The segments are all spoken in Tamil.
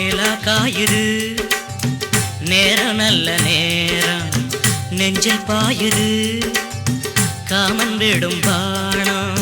நிலா காயுது நேரம் நல்ல நேரம் நெஞ்சில் பாயுது காமன் விடும் பாணம்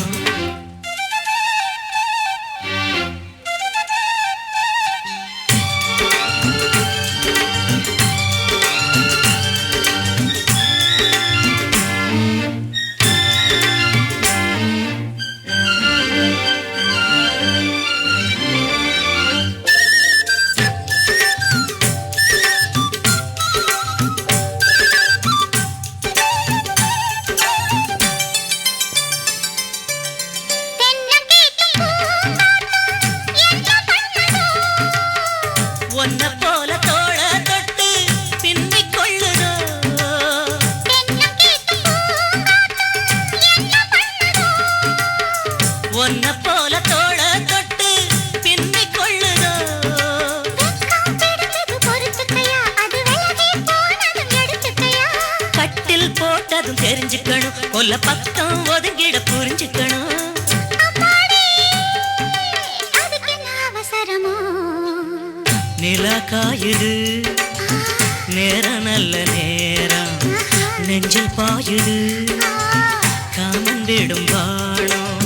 கொல்ல பக்கம் ஒதுங்கிட புரிஞ்சுக்கணும். நிலா காயுது. நேரம் நல்ல நேரம் நெஞ்சில் பாயுது. காமன் விடும் வாழம்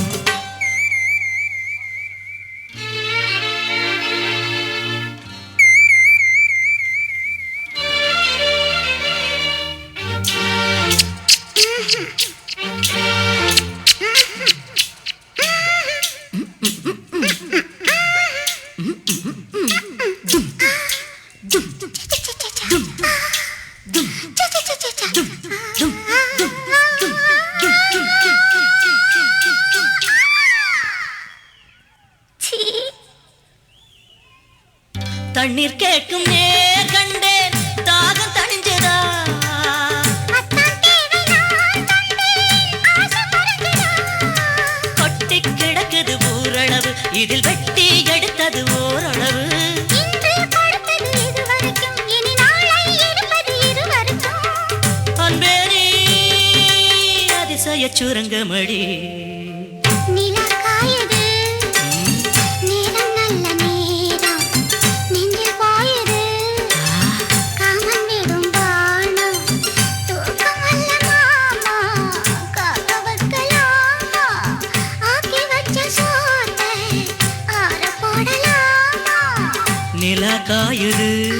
தண்ணீர் கேட்கும் நேர் கண்டேன் தாகம் தணிஞ்சதா கொட்டி கிடக்குது ஊரளவு இதில் வெட்டி எடுத்தது ஓரளவு. போடலாமா? நிலா காயுது.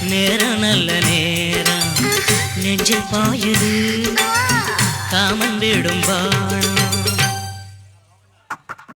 நேரம் நல்ல நேரம். நெஞ்சில் பாயுது. காமன் விடும் பாணம்